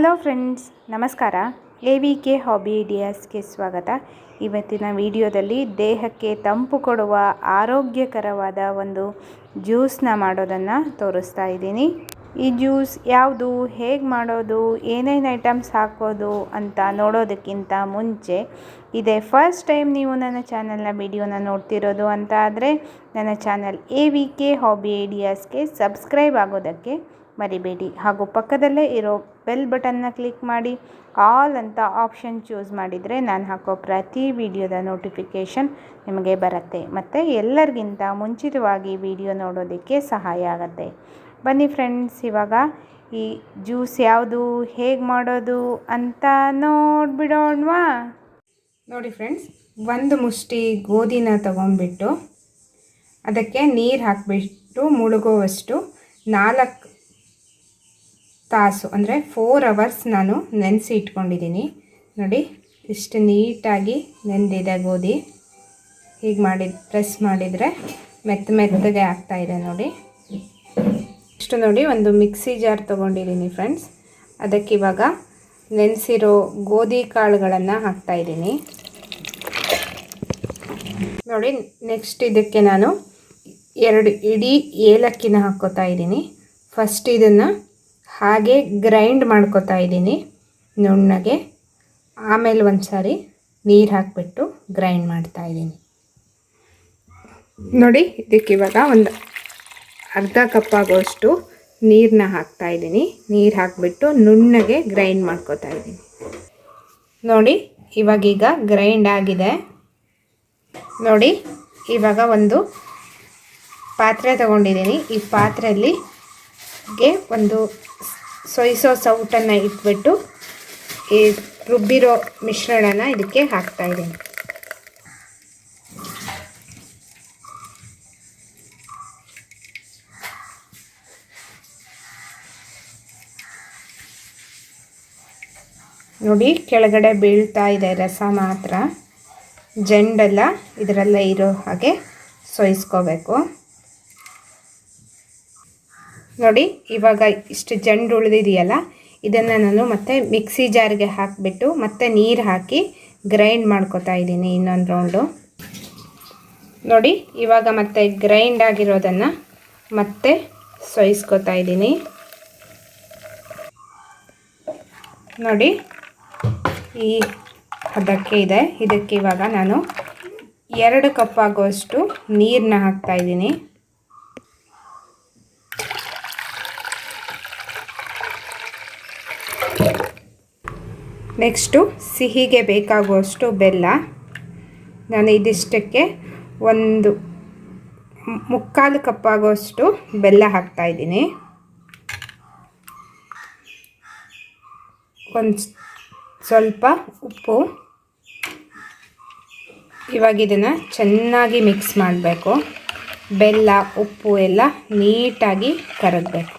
Hello friends, ನಮಸ್ಕಾರ. A V K hobby ಐಡಿಯಾಸ್ಗೆ ಸ್ವಾಗತ. ಇವತ್ತಿನ ವಿಡಿಯೋದಲ್ಲಿ ದೇಹಕ್ಕೆ ತಂಪು ಕೊಡುವ ಆರೋಗ್ಯಕರವಾದ ಒಂದು ಜ್ಯೂಸನ್ನ ಮಾಡೋದನ್ನು ತೋರಿಸ್ತಾ ಇದ್ದೀನಿ. ಈ ಜ್ಯೂಸ್ ಯಾವುದು, ಹೇಗೆ ಮಾಡೋದು, ಏನೇನು ಐಟಮ್ಸ್ ಹಾಕೋದು ಅಂತ ನೋಡೋದಕ್ಕಿಂತ ಮುಂಚೆ, ಇದೇ ಫಸ್ಟ್ ಟೈಮ್ ನೀವು ನನ್ನ ಚಾನಲ್ನ ವಿಡಿಯೋನ ನೋಡ್ತಿರೋದು ಅಂತ ಆದರೆ, ನನ್ನ channel A V K hobby ಐಡಿಯಾಸ್ಗೆ subscribe ಆಗೋದಕ್ಕೆ ಮರಿಬೇಡಿ. ಹಾಗೂ ಪಕ್ಕದಲ್ಲೇ ಇರೋ ಬೆಲ್ ಬಟನ್ನ ಕ್ಲಿಕ್ ಮಾಡಿ ಆಲ್ ಅಂತ ಆಪ್ಷನ್ ಚೂಸ್ ಮಾಡಿದರೆ ನಾನು ಹಾಕೋ ಪ್ರತಿ ವಿಡಿಯೋದ ನೋಟಿಫಿಕೇಷನ್ ನಿಮಗೆ ಬರುತ್ತೆ. ಮತ್ತು ಎಲ್ಲರಿಗಿಂತ ಮುಂಚಿತವಾಗಿ ವಿಡಿಯೋ ನೋಡೋದಕ್ಕೆ ಸಹಾಯ ಆಗುತ್ತೆ. ಬನ್ನಿ ಫ್ರೆಂಡ್ಸ್, ಇವಾಗ ಈ ಜ್ಯೂಸ್ ಯಾವುದು, ಹೇಗೆ ಮಾಡೋದು ಅಂತ ನೋಡಿಬಿಡೋಣವಾ? ನೋಡಿ ಫ್ರೆಂಡ್ಸ್, ಒಂದು ಮುಷ್ಟಿ ಗೋಧಿನ ತಗೊಂಡ್ಬಿಟ್ಟು ಅದಕ್ಕೆ ನೀರು ಹಾಕಿಬಿಟ್ಟು ಮುಳುಗೋವಷ್ಟು ನಾಲ್ಕು ತಾಸು, ಅಂದರೆ ಫೋರ್ ಅವರ್ಸ್ ನಾನು ನೆನೆಸಿ ಇಟ್ಕೊಂಡಿದ್ದೀನಿ. ನೋಡಿ, ಇಷ್ಟು ನೀಟಾಗಿ ನೆಂದಿದೆ ಗೋಧಿ. ಹೀಗೆ ಮಾಡಿದ, ಪ್ರೆಸ್ ಮಾಡಿದರೆ ಮೆತ್ತ ಮೆತ್ತಗೆ ಆಗ್ತಾಯಿದೆ ನೋಡಿ. ಇಷ್ಟು ನೋಡಿ ಒಂದು ಮಿಕ್ಸಿ ಜಾರ್ ತೊಗೊಂಡಿದ್ದೀನಿ ಫ್ರೆಂಡ್ಸ್. ಅದಕ್ಕೆ ಇವಾಗ ನೆನೆಸಿರೋ ಗೋಧಿ ಕಾಳುಗಳನ್ನು ಹಾಕ್ತಾಯಿದ್ದೀನಿ ನೋಡಿ ನೆಕ್ಸ್ಟ್ ಇದಕ್ಕೆ ನಾನು ಎರಡು ಇಡೀ ಏಲಕ್ಕಿನ ಹಾಕ್ಕೋತಾ ಇದ್ದೀನಿ. ಫಸ್ಟ್ ಇದನ್ನು ಹಾಗೆ ಗ್ರೈಂಡ್ ಮಾಡ್ಕೋತಾ ಇದ್ದೀನಿ ನುಣ್ಣಗೆ. ಆಮೇಲೆ ಒಂದು ಸಾರಿ ನೀರು ಹಾಕಿಬಿಟ್ಟು ಗ್ರೈಂಡ್ ಮಾಡ್ತಾ ಇದ್ದೀನಿ. ನೋಡಿ, ಇದಕ್ಕೆ ಇವಾಗ ಒಂದು ಅರ್ಧ ಕಪ್ ಆಗೋಷ್ಟು ನೀರನ್ನ ಹಾಕ್ತಾ ಇದ್ದೀನಿ. ನೀರು ಹಾಕಿಬಿಟ್ಟು ನುಣ್ಣಗೆ ಗ್ರೈಂಡ್ ಮಾಡ್ಕೋತಾ ಇದ್ದೀನಿ. ನೋಡಿ ಇವಾಗೀಗ ಗ್ರೈಂಡ್ ಆಗಿದೆ. ನೋಡಿ, ಇವಾಗ ಒಂದು ಪಾತ್ರೆ ತಗೊಂಡಿದ್ದೀನಿ. ಈ ಪಾತ್ರೆಯಲ್ಲಿ ಒಂದು ಸೊಯ್ಸೋ ಸೌಟನ್ನು ಇಟ್ಬಿಟ್ಟು ಈ ರುಬ್ಬಿರೋ ಮಿಶ್ರಣನ ಇದಕ್ಕೆ ಹಾಕ್ತಾ ನೋಡಿ, ಕೆಳಗಡೆ ಬೀಳ್ತಾ ಇದೆ ರಸ ಮಾತ್ರ. ಜಂಡೆಲ್ಲ ಇದರಲ್ಲೇ ಇರೋ ಹಾಗೆ ಸೋಯಿಸ್ಕೋಬೇಕು. ನೋಡಿ, ಇವಾಗ ಇಷ್ಟು ಜಂಡು ಉಳಿದಿದೆಯಲ್ಲ, ಇದನ್ನು ನಾನು ಮತ್ತೆ ಮಿಕ್ಸಿ ಜಾರ್ಗೆ ಹಾಕಿಬಿಟ್ಟು ಮತ್ತೆ ನೀರು ಹಾಕಿ ಗ್ರೈಂಡ್ ಮಾಡ್ಕೋತಾ ಇದ್ದೀನಿ ಇನ್ನೊಂದು ರೌಂಡು ನೋಡಿ, ಇವಾಗ ಮತ್ತೆ ಗ್ರೈಂಡ್ ಆಗಿರೋದನ್ನು ಮತ್ತೆ ಸೋಯಿಸ್ಕೋತಾ ಇದ್ದೀನಿ. ನೋಡಿ ಈ ಹದಕ್ಕೆ ಇದೆ. ಇದಕ್ಕೆ ಇವಾಗ ನಾನು ಎರಡು ಕಪ್ ಆಗುವಷ್ಟು ನೀರನ್ನ ಹಾಕ್ತಾ ಇದ್ದೀನಿ. ನೆಕ್ಸ್ಟು ಸಿಹಿಗೆ ಬೇಕಾಗುವಷ್ಟು ಬೆಲ್ಲ. ನಾನು ಇದಿಷ್ಟಕ್ಕೆ ಒಂದು ಮುಕ್ಕಾಲು ಕಪ್ ಆಗುವಷ್ಟು ಬೆಲ್ಲ ಹಾಕ್ತಾಯಿದ್ದೀನಿ ಒಂದು ಸ್ವಲ್ಪ ಉಪ್ಪು. ಇವಾಗ ಇದನ್ನು ಚೆನ್ನಾಗಿ ಮಿಕ್ಸ್ ಮಾಡಬೇಕು. ಬೆಲ್ಲ, ಉಪ್ಪು ಎಲ್ಲ ನೀಟಾಗಿ ಕರಗಬೇಕು.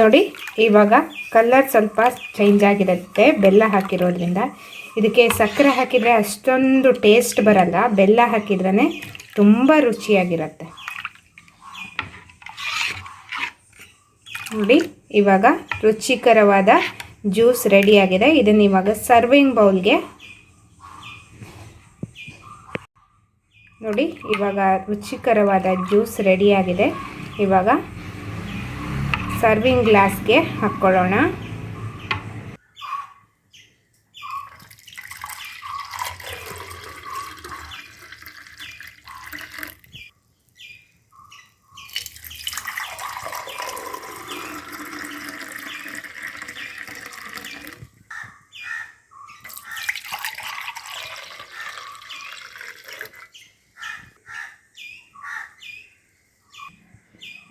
ನೋಡಿ, ಇವಾಗ ಕಲರ್ ಸ್ವಲ್ಪ ಚೇಂಜ್ ಆಗಿರುತ್ತೆ ಬೆಲ್ಲ ಹಾಕಿರೋದ್ರಿಂದ. ಇದಕ್ಕೆ ಸಕ್ಕರೆ ಹಾಕಿದರೆ ಅಷ್ಟೊಂದು ಟೇಸ್ಟ್ ಬರಲ್ಲ. ಬೆಲ್ಲ ಹಾಕಿದ್ರೇ ತುಂಬ ರುಚಿಯಾಗಿರುತ್ತೆ. ನೋಡಿ, ಇವಾಗ ರುಚಿಕರವಾದ ಜ್ಯೂಸ್ ರೆಡಿಯಾಗಿದೆ ಇದನ್ನು ಇವಾಗ ಸರ್ವಿಂಗ್ ಬೌಲ್ಗೆ ನೋಡಿ, ಇವಾಗ ರುಚಿಕರವಾದ ಜ್ಯೂಸ್ ರೆಡಿಯಾಗಿದೆ ಇವಾಗ ಸರ್ವಿಂಗ್ ಗ್ಲಾಸ್ಗೆ ಹಾಕ್ಕೊಳ್ಳೋಣ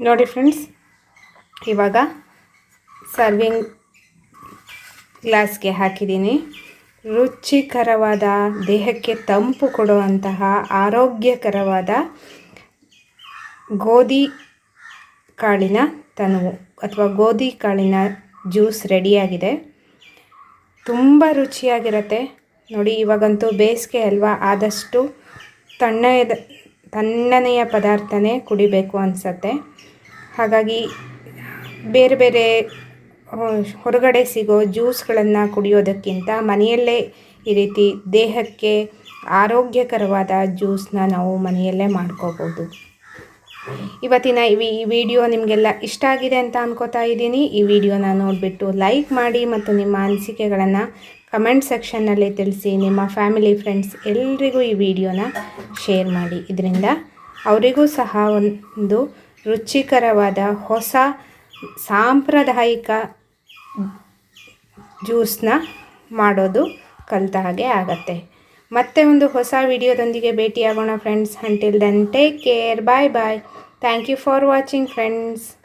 ನೋಡಿ ಫ್ರೆಂಡ್ಸ್ ಇವಾಗ ಸರ್ವಿಂಗ್ ಗ್ಲಾಸ್ಗೆ ಹಾಕಿದ್ದೀನಿ. ರುಚಿಕರವಾದ, ದೇಹಕ್ಕೆ ತಂಪು ಕೊಡುವಂತಹ, ಆರೋಗ್ಯಕರವಾದ ಗೋಧಿ ಕಾಳಿನ ತನುವು ಅಥವಾ ಗೋಧಿ ಕಾಳಿನ ಜ್ಯೂಸ್ ರೆಡಿಯಾಗಿದೆ ತುಂಬ ರುಚಿಯಾಗಿರುತ್ತೆ. ನೋಡಿ, ಇವಾಗಂತೂ ಬೇಸಿಗೆ ಅಲ್ವಾ, ಆದಷ್ಟು ತಣ್ಣದ ತಣ್ಣನೆಯ ಪದಾರ್ಥನೇ ಕುಡಿಬೇಕು ಅನಿಸತ್ತೆ. ಹಾಗಾಗಿ ಬೇರೆ ಬೇರೆ ಹೊರಗಡೆ ಸಿಗೋ ಜ್ಯೂಸ್ಗಳನ್ನು ಕುಡಿಯೋದಕ್ಕಿಂತ ಮನೆಯಲ್ಲೇ ಈ ರೀತಿ ದೇಹಕ್ಕೆ ಆರೋಗ್ಯಕರವಾದ ಜ್ಯೂಸನ್ನ ನಾವು ಮನೆಯಲ್ಲೇ ಮಾಡ್ಕೋಬೋದು. ಇವತ್ತಿನ ಈ ವಿಡಿಯೋ ನಿಮಗೆಲ್ಲ ಇಷ್ಟ ಆಗಿದೆ ಅಂತ ಅನ್ಕೋತಾ ಇದ್ದೀನಿ. ಈ ವಿಡಿಯೋನ ನೋಡಿಬಿಟ್ಟು ಲೈಕ್ ಮಾಡಿ ಮತ್ತು ನಿಮ್ಮ ಅನಿಸಿಕೆಗಳನ್ನು ಕಮೆಂಟ್ ಸೆಕ್ಷನ್ನಲ್ಲಿ ತಿಳಿಸಿ. ನಿಮ್ಮ ಫ್ಯಾಮಿಲಿ ಫ್ರೆಂಡ್ಸ್ ಎಲ್ರಿಗೂ ಈ ವಿಡಿಯೋನ ಶೇರ್ ಮಾಡಿ. ಇದರಿಂದ ಅವರಿಗೂ ಸಹ ಒಂದು ರುಚಿಕರವಾದ ಹೊಸ ಸಾಂಪ್ರದಾಯಿಕ ಜ್ಯೂಸನ್ನ ಮಾಡೋದು ಕಲಿತ ಹಾಗೆ ಆಗತ್ತೆ. ಮತ್ತೆ ಒಂದು ಹೊಸ ವಿಡಿಯೋದೊಂದಿಗೆ ಭೇಟಿಯಾಗೋಣ friends until then take care bye bye thank you for watching friends